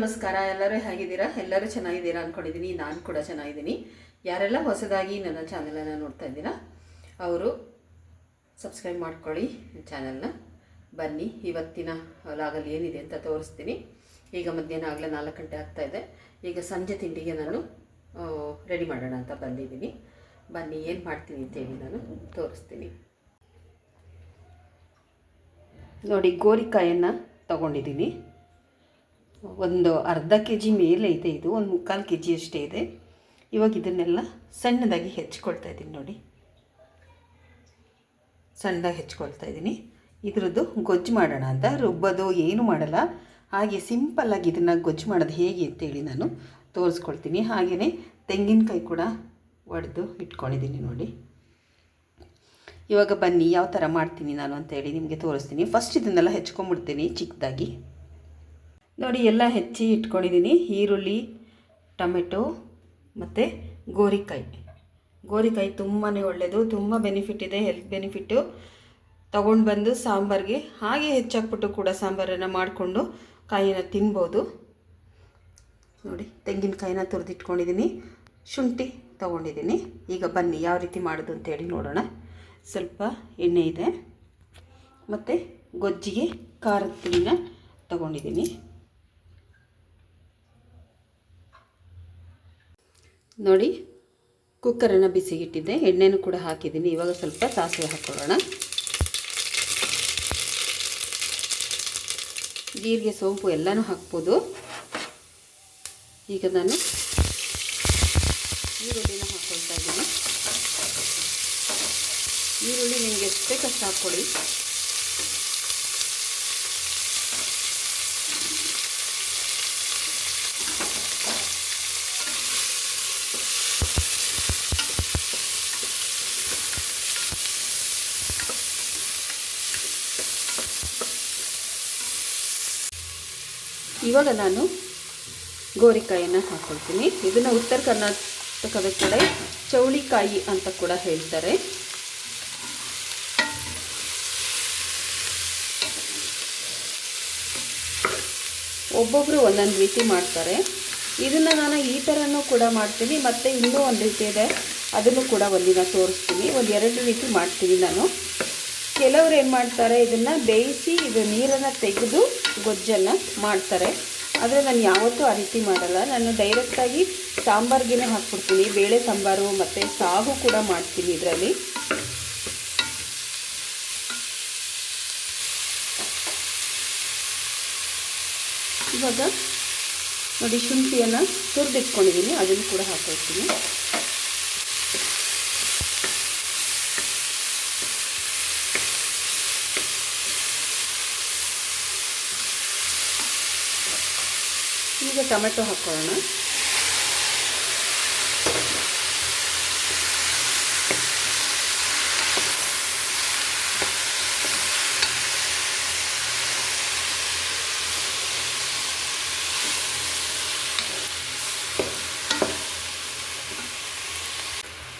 ನಮಸ್ಕಾರ, ಎಲ್ಲರೂ ಹೇಗಿದ್ದೀರಾ? ಎಲ್ಲರೂ ಚೆನ್ನಾಗಿದ್ದೀರಾ ಅಂದ್ಕೊಂಡಿದ್ದೀನಿ ನಾನು ಕೂಡ ಚೆನ್ನಾಗಿದ್ದೀನಿ. ಯಾರೆಲ್ಲ ಹೊಸದಾಗಿ ನನ್ನ ಚಾನಲನ್ನು ನೋಡ್ತಾ ಇದ್ದೀರಾ, ಅವರು ಸಬ್ಸ್ಕ್ರೈಬ್ ಮಾಡ್ಕೊಳ್ಳಿ ಚಾನಲ್ನ. ಬನ್ನಿ, ಇವತ್ತಿನ ಲಾಗಲ್ಲಿ ಏನಿದೆ ಅಂತ ತೋರಿಸ್ತೀನಿ. ಈಗ ಮಧ್ಯಾಹ್ನ ಆಗಲೇ ನಾಲ್ಕು ಗಂಟೆ ಆಗ್ತಾ ಇದೆ. ಈಗ ಸಂಜೆ ತಿಂಡಿಗೆ ನಾನು ರೆಡಿ ಮಾಡೋಣ ಅಂತ ಬಂದಿದ್ದೀನಿ. ಬನ್ನಿ, ಏನು ಮಾಡ್ತೀನಿ ಅಂತೇಳಿ ನಾನು ತೋರಿಸ್ತೀನಿ. ನೋಡಿ, ಗೋರಿಕಾಯನ್ನು ತಗೊಂಡಿದ್ದೀನಿ. ಒಂದು ಅರ್ಧ ಕೆ ಜಿ ಮೇಲೆ ಇದೆ ಇದು, ಒಂದು ಮುಕ್ಕಾಲು ಕೆ ಜಿ ಅಷ್ಟೇ ಇದೆ. ಇವಾಗ ಇದನ್ನೆಲ್ಲ ಸಣ್ಣದಾಗಿ ಹೆಚ್ಕೊಳ್ತಾ ಇದ್ದೀನಿ ನೋಡಿ. ಸಣ್ಣದಾಗಿ ಹೆಚ್ಕೊಳ್ತಾ ಇದ್ದೀನಿ. ಇದರದ್ದು ಗೊಜ್ಜು ಮಾಡೋಣ ಅಂತ. ರುಬ್ಬೋದು, ಏನು ಮಾಡಲ್ಲ. ಹಾಗೆ ಸಿಂಪಲ್ಲಾಗಿ ಇದನ್ನು ಗೊಜ್ಜು ಮಾಡೋದು ಹೇಗೆ ಅಂತೇಳಿ ನಾನು ತೋರಿಸ್ಕೊಳ್ತೀನಿ. ಹಾಗೆಯೇ ತೆಂಗಿನಕಾಯಿ ಕೂಡ ಒಡೆದು ಇಟ್ಕೊಂಡಿದ್ದೀನಿ ನೋಡಿ. ಇವಾಗ ಬನ್ನಿ, ಯಾವ ಥರ ಮಾಡ್ತೀನಿ ನಾನು ಅಂತೇಳಿ ನಿಮಗೆ ತೋರಿಸ್ತೀನಿ. ಫಸ್ಟ್ ಇದನ್ನೆಲ್ಲ ಹೆಚ್ಕೊಂಡ್ಬಿಡ್ತೀನಿ ಚಿಕ್ಕದಾಗಿ. ನೋಡಿ, ಎಲ್ಲ ಹೆಚ್ಚಿ ಇಟ್ಕೊಂಡಿದ್ದೀನಿ. ಈರುಳ್ಳಿ, ಟೊಮೆಟೊ, ಮತ್ತು ಗೋರಿಕಾಯಿ. ಗೋರಿಕಾಯಿ ತುಂಬಾ ಒಳ್ಳೆಯದು ತುಂಬ ಬೆನಿಫಿಟ್ ಇದೆ ಹೆಲ್ತ್ ಬೆನಿಫಿಟ್ಟು ತೊಗೊಂಡು ಬಂದು ಸಾಂಬಾರಿಗೆ ಹಾಗೆ ಹೆಚ್ಚಾಕ್ಬಿಟ್ಟು ಕೂಡ ಸಾಂಬಾರನ್ನು ಮಾಡಿಕೊಂಡು ಕಾಯಿನ ತಿನ್ಬೋದು. ನೋಡಿ, ತೆಂಗಿನಕಾಯಿನ ತುರಿದಿಟ್ಕೊಂಡಿದ್ದೀನಿ. ಶುಂಠಿ ತೊಗೊಂಡಿದ್ದೀನಿ. ಈಗ ಬನ್ನಿ, ಯಾವ ರೀತಿ ಮಾಡೋದು ಅಂತೇಳಿ ನೋಡೋಣ. ಸ್ವಲ್ಪ ಎಣ್ಣೆ ಇದೆ. ಮತ್ತು ಗೊಜ್ಜಿಗೆ ಖಾರದ ಪುಡಿನ ತೊಗೊಂಡಿದ್ದೀನಿ. ನೋಡಿ, ಕುಕ್ಕರನ್ನು ಬಿಸಿಗಿಟ್ಟಿದ್ದೆ. ಎಣ್ಣೆನೂ ಕೂಡ ಹಾಕಿದ್ದೀನಿ. ಇವಾಗ ಸ್ವಲ್ಪ ಸಾಸಿವೆ ಹಾಕ್ಕೊಳ್ಳೋಣ. ಜೀರಿಗೆ, ಸೋಂಪು ಎಲ್ಲನೂ ಹಾಕ್ಬೋದು. ಈಗ ನಾನು ಈರುಳ್ಳಿನ ಹಾಕ್ಕೊಳ್ತಾ ಇದ್ದೀನಿ. ಈರುಳ್ಳಿ ನಿಮಗೆ ಎಷ್ಟು ಕಷ್ಟ ಹಾಕ್ಕೊಳ್ಳಿ ಇವಾಗ ನಾನು ಗೋರಿಕಾಯನ್ನು ಹಾಕ್ಕೊಳ್ತೀನಿ ಇದನ್ನು ಉತ್ತರ ಕರ್ನಾಟಕದ ಕಡೆ ಚೌಳಿಕಾಯಿ ಅಂತ ಕೂಡ ಹೇಳ್ತಾರೆ. ಒಬ್ಬೊಬ್ಬರು ಒಂದೊಂದು ರೀತಿ ಮಾಡ್ತಾರೆ. ಇದನ್ನು ನಾನು ಈ ಥರನೂ ಕೂಡ ಮಾಡ್ತೀನಿ. ಮತ್ತು ಇನ್ನೂ ಒಂದು ರೀತಿ ಇದೆ. ಅದನ್ನು ಕೂಡ ಒಂದಿನ ತೋರಿಸ್ತೀನಿ. ಒಂದು ಎರಡು ರೀತಿ ಮಾಡ್ತೀನಿ ನಾನು. ಕೆಲವರು ಏನು ಮಾಡ್ತಾರೆ, ಇದನ್ನು ಬೇಯಿಸಿ ಇದು ನೀರನ್ನು ತೆಗೆದು ಗೊಜ್ಜನ್ನು ಮಾಡ್ತಾರೆ. ಆದರೆ ನಾನು ಯಾವತ್ತೂ ಆ ರೀತಿ ಮಾಡಲ್ಲ. ನಾನು ಡೈರೆಕ್ಟಾಗಿ ಸಾಂಬಾರ್ಗೆ ಹಾಕ್ಬಿಡ್ತೀನಿ. ಬೇಳೆ ಸಾಂಬಾರು ಮತ್ತು ಸಾಗು ಕೂಡ ಮಾಡ್ತೀನಿ ಇದರಲ್ಲಿ. ಇವಾಗ ನೋಡಿ ಶುಂಠಿಯನ್ನು ತುರಿದಿಟ್ಕೊಂಡಿದ್ದೀನಿ ಅದನ್ನು ಕೂಡ ಹಾಕೊಳ್ತೀನಿ ಈಗ ಟೊಮೆಟೊ ಹಾಕ್ಕೊಳ್ಳೋಣ.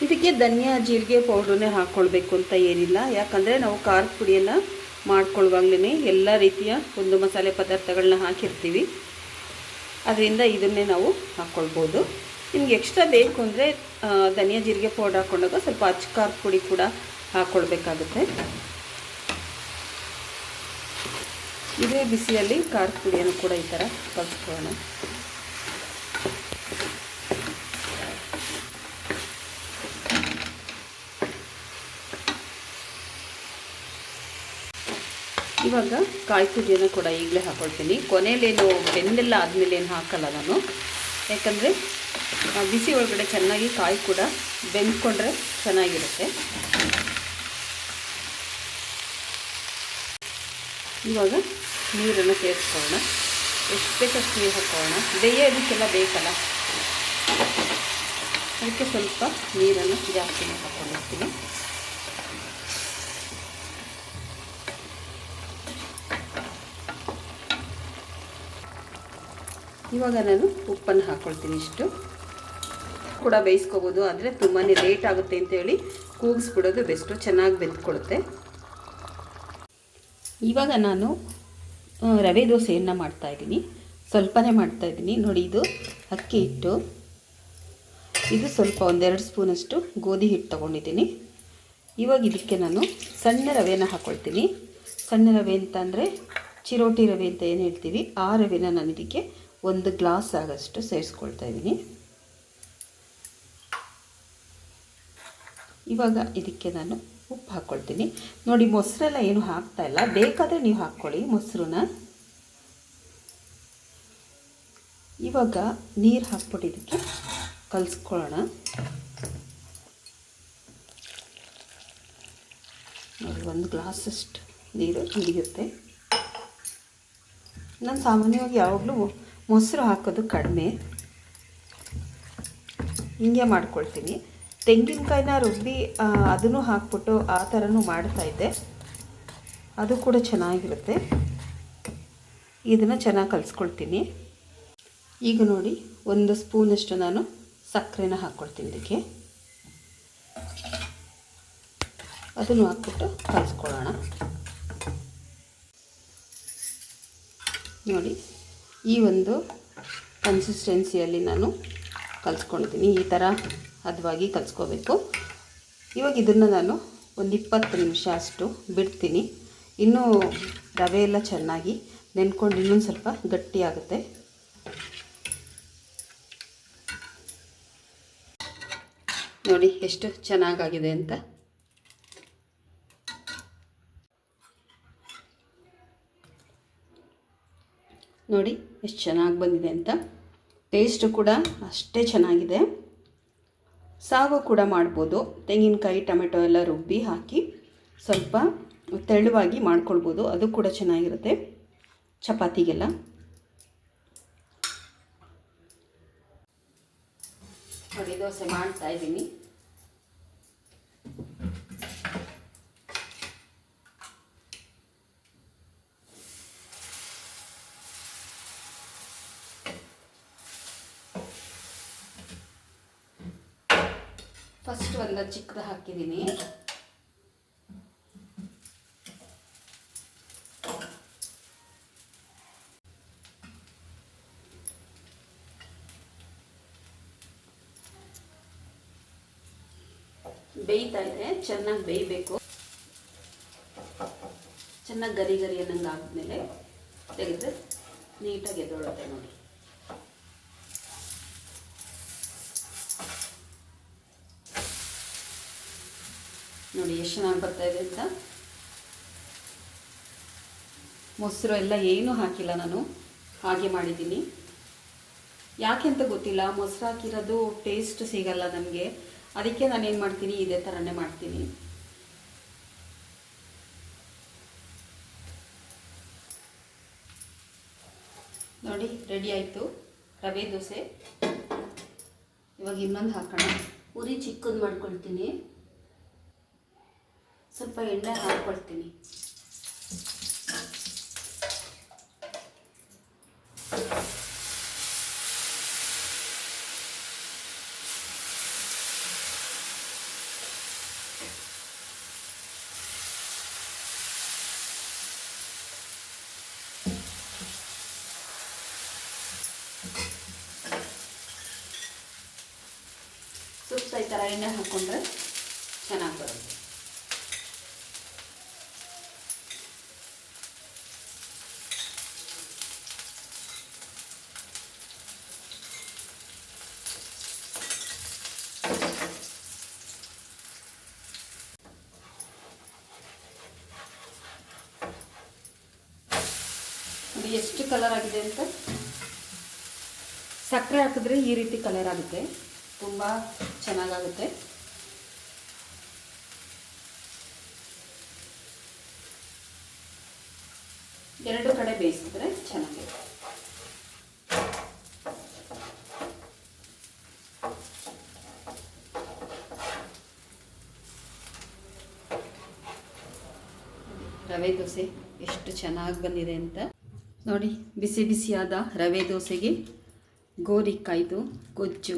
ಇದಕ್ಕೆ ಧನಿಯಾ, ಜೀರಿಗೆ ಪೌಡ್ರನ್ನೇ ಹಾಕ್ಕೊಳ್ಬೇಕು ಅಂತ ಏನಿಲ್ಲ. ಯಾಕಂದರೆ ನಾವು ಖಾರದ ಪುಡಿಯನ್ನು ಮಾಡ್ಕೊಳ್ಳುವಾಗಲೇ ಎಲ್ಲ ರೀತಿಯ ಒಂದು ಮಸಾಲೆ ಪದಾರ್ಥಗಳನ್ನ ಹಾಕಿರ್ತೀವಿ. ಅದರಿಂದ ಇದನ್ನೇ ನಾವು ಹಾಕ್ಕೊಳ್ಬೋದು ನಿಮ್ಗೆ ಎಕ್ಸ್ಟ್ರಾ ಬೇಕು ಅಂದರೆ ಧನಿಯಾ ಜೀರಿಗೆ ಪೌಡರ್ ಹಾಕ್ಕೊಂಡಾಗ ಸ್ವಲ್ಪ ಅಚ್ಚಕಾರ ಪುಡಿ ಕೂಡ ಹಾಕ್ಕೊಳ್ಬೇಕಾಗುತ್ತೆ ಇದೇ ಬಿಸಿಯಲ್ಲಿ ಖಾರದ ಪುಡಿಯನ್ನು ಕೂಡ ಈ ಥರ ಕಲಿಸ್ಕೊಳ್ಳೋಣ. ಇವಾಗ ಕಾಯಿ ತುರಿಯನ್ನು ಕೂಡ ಈಗಲೇ ಹಾಕ್ಕೊಳ್ತೀನಿ ಕೊನೆಯಲ್ಲೇನು ಬೆಂದೆಲ್ಲ ಆದಮೇಲೆ ಏನು ಹಾಕಲ್ಲ ನಾನು. ಯಾಕಂದರೆ ಬಿಸಿ ಒಳಗಡೆ ಚೆನ್ನಾಗಿ ಕಾಯಿ ಕೂಡ ಬೆಂದ್ಕೊಂಡ್ರೆ ಚೆನ್ನಾಗಿರುತ್ತೆ. ಇವಾಗ ನೀರನ್ನು ಸೇರಿಸ್ಕೊಳ್ಳೋಣ. ಎಷ್ಟು ಬೇಕಷ್ಟು ನೀರು ಹಾಕ್ಕೊಳ್ಳೋಣ ಬೇಯೋದಕ್ಕೆಲ್ಲ ಬೇಕಲ್ಲ. ಅದಕ್ಕೆ ಸ್ವಲ್ಪ ನೀರನ್ನು ಜಾಸ್ತಿ ಹಾಕ್ಕೊಂಡಿರ್ತೀನಿ ಇವಾಗ ನಾನು ಉಪ್ಪನ್ನು ಹಾಕ್ಕೊಳ್ತೀನಿ ಇಷ್ಟು. ಕೂಡ ಬೇಯಿಸ್ಕೋಬೋದು, ಆದರೆ ತುಂಬಾ ಲೇಟ್ ಆಗುತ್ತೆ ಅಂತೇಳಿ ಕೂಗಿಸ್ಬಿಡೋದು ಬೆಸ್ಟು, ಚೆನ್ನಾಗಿ ಬೆಂದ್ಕೊಳುತ್ತೆ. ಇವಾಗ ನಾನು ರವೆ ದೋಸೆಯನ್ನು ಮಾಡ್ತಾಯಿದ್ದೀನಿ ಸ್ವಲ್ಪನೇ ಮಾಡ್ತಾಯಿದ್ದೀನಿ ನೋಡಿ, ಇದು ಅಕ್ಕಿ ಹಿಟ್ಟು. ಇದು ಸ್ವಲ್ಪ ಒಂದೆರಡು ಸ್ಪೂನಷ್ಟು ಗೋಧಿ ಹಿಟ್ಟು ತೊಗೊಂಡಿದ್ದೀನಿ. ಇವಾಗ ಇದಕ್ಕೆ ನಾನು ಸಣ್ಣ ರವೆನ ಹಾಕ್ಕೊಳ್ತೀನಿ ಸಣ್ಣ ರವೆ ಅಂತ ಚಿರೋಟಿ ರವೆ ಅಂತ ಏನು ಹೇಳ್ತೀವಿ, ಆ ರವೆನ ನಾನು ಇದಕ್ಕೆ ಒಂದು ಗ್ಲಾಸ್ ಆಗೋಷ್ಟು ಸೇರಿಸ್ಕೊಳ್ತಾ ಇದ್ದೀನಿ. ಇವಾಗ ಇದಕ್ಕೆ ನಾನು ಉಪ್ಪು ಹಾಕ್ಕೊಳ್ತೀನಿ. ನೋಡಿ, ಮೊಸರೆಲ್ಲ ಏನು ಹಾಕ್ತಾ ಇಲ್ಲ. ಬೇಕಾದರೆ ನೀವು ಹಾಕ್ಕೊಳ್ಳಿ ಮೊಸರನ್ನ. ಇವಾಗ ನೀರು ಹಾಕ್ಬಿಟ್ಟು ಇದಕ್ಕೆ ಕಲಿಸ್ಕೊಳ್ಳೋಣ. ನೋಡಿ, ಒಂದು ಗ್ಲಾಸಷ್ಟು ನೀರು ಹಿಡಿಯುತ್ತೆ. ನಾನು ಸಾಮಾನ್ಯವಾಗಿ ಯಾವಾಗಲೂ ಮೊಸರು ಹಾಕೋದು ಕಡಿಮೆ. ಹಿಂಗೆ ಮಾಡ್ಕೊಳ್ತೀನಿ. ತೆಂಗಿನಕಾಯಿನ ರುಬ್ಬಿ ಅದನ್ನು ಹಾಕ್ಬಿಟ್ಟು ಆ ಥರನೂ ಮಾಡ್ತಾಯಿದ್ದೆ ಅದು ಕೂಡ ಚೆನ್ನಾಗಿರುತ್ತೆ. ಇದನ್ನು ಚೆನ್ನಾಗಿ ಕಲಿಸ್ಕೊಳ್ತೀನಿ. ಈಗ ನೋಡಿ, ಒಂದು ಸ್ಪೂನಷ್ಟು ನಾನು ಸಕ್ಕರೆನ ಹಾಕ್ಕೊಳ್ತೀನಿ ಇದಕ್ಕೆ. ಅದನ್ನು ಹಾಕ್ಬಿಟ್ಟು ಕಲಿಸ್ಕೊಳ್ಳೋಣ. ನೋಡಿ ಈ ಒಂದು ಕನ್ಸಿಸ್ಟೆನ್ಸಿಯಲ್ಲಿ ನಾನು ಕಲಿಸ್ಕೊಂಡಿದ್ದೀನಿ. ಈ ಥರ ಹದವಾಗಿ ಕಲಿಸ್ಕೋಬೇಕು. ಇವಾಗ ಇದನ್ನು ನಾನು ಒಂದು ಇಪ್ಪತ್ತು ನಿಮಿಷ ಅಷ್ಟು ಬಿಡ್ತೀನಿ. ಇನ್ನೂ ರವೆ ಎಲ್ಲ ಚೆನ್ನಾಗಿ ನೆನ್ಕೊಂಡು ಇನ್ನೊಂದು ಸ್ವಲ್ಪ ಗಟ್ಟಿಯಾಗುತ್ತೆ ನೋಡಿ ಎಷ್ಟು ಚೆನ್ನಾಗಾಗಿದೆ ಅಂತ. ನೋಡಿ ಎಷ್ಟು ಚೆನ್ನಾಗಿ ಬಂದಿದೆ ಅಂತ. ಟೇಸ್ಟು ಕೂಡ ಅಷ್ಟೇ ಚೆನ್ನಾಗಿದೆ. ಸಾಗು ಕೂಡ ಮಾಡ್ಬೋದು. ತೆಂಗಿನಕಾಯಿ, ಟೊಮೆಟೊ ಎಲ್ಲ ರುಬ್ಬಿ ಹಾಕಿ ಸ್ವಲ್ಪ ತೆಳುವಾಗಿ ಮಾಡ್ಕೊಳ್ಬೋದು. ಅದು ಕೂಡ ಚೆನ್ನಾಗಿರುತ್ತೆ. ಚಪಾತಿಗೆಲ್ಲ. ನೋಡಿ ದೋಸೆ ಮಾಡ್ತಾ ಇದ್ದೀನಿ. ಫಸ್ಟ್ ಒಂದು ಚಿಕ್ಕದ ಹಾಕಿದ್ದೀನಿ ಬೇಯ್ತಾ ಇದೆ, ಚೆನ್ನಾಗಿ ಬೇಯಬೇಕು. ಚೆನ್ನಾಗಿ ಗರಿ ಗರಿ ಅನ್ನಂಗೆ ಆದಮೇಲೆ ತೆಗೆದ್ರೆ ನೀಟಾಗಿ ಎದ್ದೊಳುತ್ತೆ ನೋಡಿ. ನೋಡಿ ಎಷ್ಟು ಚೆನ್ನಾಗಿ ಬರ್ತಾ ಇದೆ ಅಂತ. ಮೊಸರು ಎಲ್ಲ ಏನೂ ಹಾಕಿಲ್ಲ ನಾನು. ಹಾಗೆ ಮಾಡಿದ್ದೀನಿ. ಯಾಕೆ ಅಂತ ಗೊತ್ತಿಲ್ಲ, ಮೊಸರು ಹಾಕಿರೋದು ಟೇಸ್ಟ್ ಸಿಗಲ್ಲ ನಮಗೆ. ಅದಕ್ಕೆ ನಾನು ಏನು ಮಾಡ್ತೀನಿ, ಇದೇ ಥರನೇ ಮಾಡ್ತೀನಿ. ನೋಡಿ ರೆಡಿ ಆಯಿತು. ರವೆ, ದೋಸೆ. ಇವಾಗ ಇನ್ನೊಂದು ಹಾಕೋಣ. ಉರಿ ಚಿಕ್ಕದು ಮಾಡ್ಕೊಳ್ತೀನಿ. ಸ್ವಲ್ಪ ಎಣ್ಣೆ ಹಾಕ್ಕೊಳ್ತೀನಿ ಸುತ್ತ ಈ ಥರ ಎಣ್ಣೆ ಹಾಕ್ಕೊಂಡ್ರೆ ಚೆನ್ನಾಗಿ ಬರುತ್ತೆ. ಎಷ್ಟು ಕಲರ್ ಆಗಿದೆ ಅಂತ? ಸಕ್ಕರೆ ಹಾಕಿದ್ರೆ ಈ ರೀತಿ ಕಲರ್ ಆಗುತ್ತೆ. ತುಂಬ ಚೆನ್ನಾಗಾಗುತ್ತೆ. ಎರಡು ಕಡೆ ಬೇಯಿಸಿದ್ರೆ ಚೆನ್ನಾಗಿದೆ. ರವೆ ದೋಸೆ ಎಷ್ಟು ಚೆನ್ನಾಗಿ ಬಂದಿದೆ ಅಂತ. ನೋಡಿ ಬಿಸಿ ಬಿಸಿಯಾದ ರವೆ ದೋಸೆಗೆ ಗೋರಿಕಾಯ್ದು ಗೊಜ್ಜು.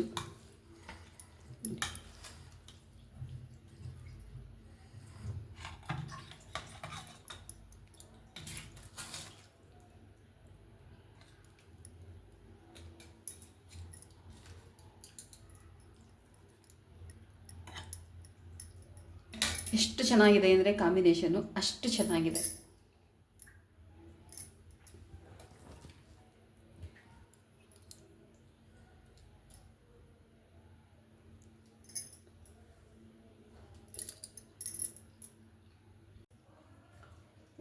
ಎಷ್ಟು ಚೆನ್ನಾಗಿದೆ ಅಂದರೆ ಕಾಂಬಿನೇಷನ್ನು ಅಷ್ಟು ಚೆನ್ನಾಗಿದೆ.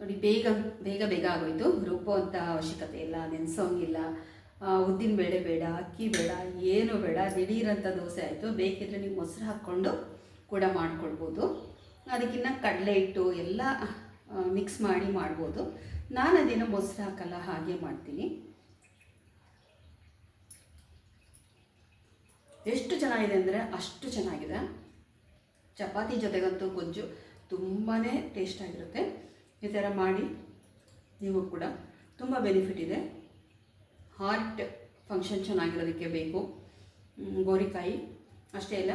ನೋಡಿ, ಬೇಗ ಬೇಗ ಬೇಗ ಆಗೋಯ್ತು. ರುಬ್ಬುವಂಥ ಅವಶ್ಯಕತೆ ಇಲ್ಲ, ನೆನೆಸೋಂಗಿಲ್ಲ. ಉದ್ದಿನ ಬೇಳೆ ಬೇಡ, ಅಕ್ಕಿ ಬೇಡ, ಏನು ಬೇಡ ದಿಢೀರಂಥ ದೋಸೆ ಆಯಿತು. ಬೇಕಿದ್ರೆ ನೀವು ಮೊಸರು ಹಾಕ್ಕೊಂಡು ಕೂಡ ಮಾಡ್ಕೊಳ್ಬೋದು. ಅದಕ್ಕಿನ್ನ ಕಡಲೆ ಹಿಟ್ಟು ಎಲ್ಲ ಮಿಕ್ಸ್ ಮಾಡಿ ಮಾಡ್ಬೋದು. ನಾನು ಅದೇನೋ ಮೊಸರು ಹಾಕಲ್ಲ, ಹಾಗೆ ಮಾಡ್ತೀನಿ. ಎಷ್ಟು ಚೆನ್ನಾಗಿದೆ ಅಂದರೆ ಅಷ್ಟು ಚೆನ್ನಾಗಿದೆ. ಚಪಾತಿ ಜೊತೆಗಂತೂ ಗೊಜ್ಜು ತುಂಬಾ ಟೇಸ್ಟ್ ಆಗಿರುತ್ತೆ. ಈ ಥರ ಮಾಡಿ ನೀವು ಕೂಡ ತುಂಬ ಬೆನಿಫಿಟ್ ಇದೆ. ಹಾರ್ಟ್ ಫಂಕ್ಷನ್ ಚೆನ್ನಾಗಿರೋದಕ್ಕೆ ಬೇಕು. ಗೋರಿಕಾಯಿ ಅಷ್ಟೇ ಅಲ್ಲ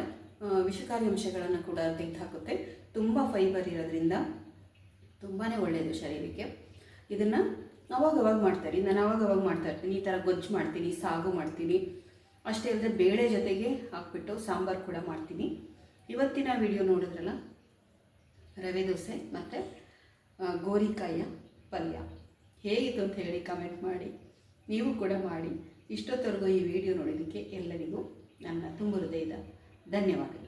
ವಿಷಕಾರಿ ಅಂಶಗಳನ್ನು ಕೂಡ ತೆಗೆದುಹಾಕುತ್ತೆ. ತುಂಬ ಫೈಬರ್ ಇರೋದ್ರಿಂದ ತುಂಬಾ ಒಳ್ಳೆಯದು ಶರೀರಕ್ಕೆ. ಇದನ್ನು ಅವಾಗವಾಗ ಮಾಡ್ತಾರೆ. ನಾನು ಅವಾಗವಾಗ ಮಾಡ್ತಾ ಇರ್ತೀನಿ. ಈ ಥರ ಗೊಜ್ಜು ಮಾಡ್ತೀನಿ, ಸಾಗು ಮಾಡ್ತೀನಿ. ಅಷ್ಟೇ ಅಲ್ಲದೆ ಬೇಳೆ ಜೊತೆಗೆ ಹಾಕ್ಬಿಟ್ಟು ಸಾಂಬಾರು ಕೂಡ ಮಾಡ್ತೀನಿ. ಇವತ್ತಿನ ವಿಡಿಯೋ ನೋಡಿದ್ರಲ್ಲ? ರವೆ ದೋಸೆ ಮತ್ತು ಗೋರಿಕಾಯಿಯ ಪಲ್ಯ. ಹೇಗಿತ್ತು ಅಂತ ಹೇಳಿ ಕಮೆಂಟ್ ಮಾಡಿ. ನೀವು ಕೂಡ ಮಾಡಿ. ಇಷ್ಟೊತ್ತವರೆಗೂ ಈ ವಿಡಿಯೋ ನೋಡೋದಕ್ಕೆ ಎಲ್ಲರಿಗೂ ನನ್ನ ತುಂಬ ಹೃದಯದ ಧನ್ಯವಾದಗಳು.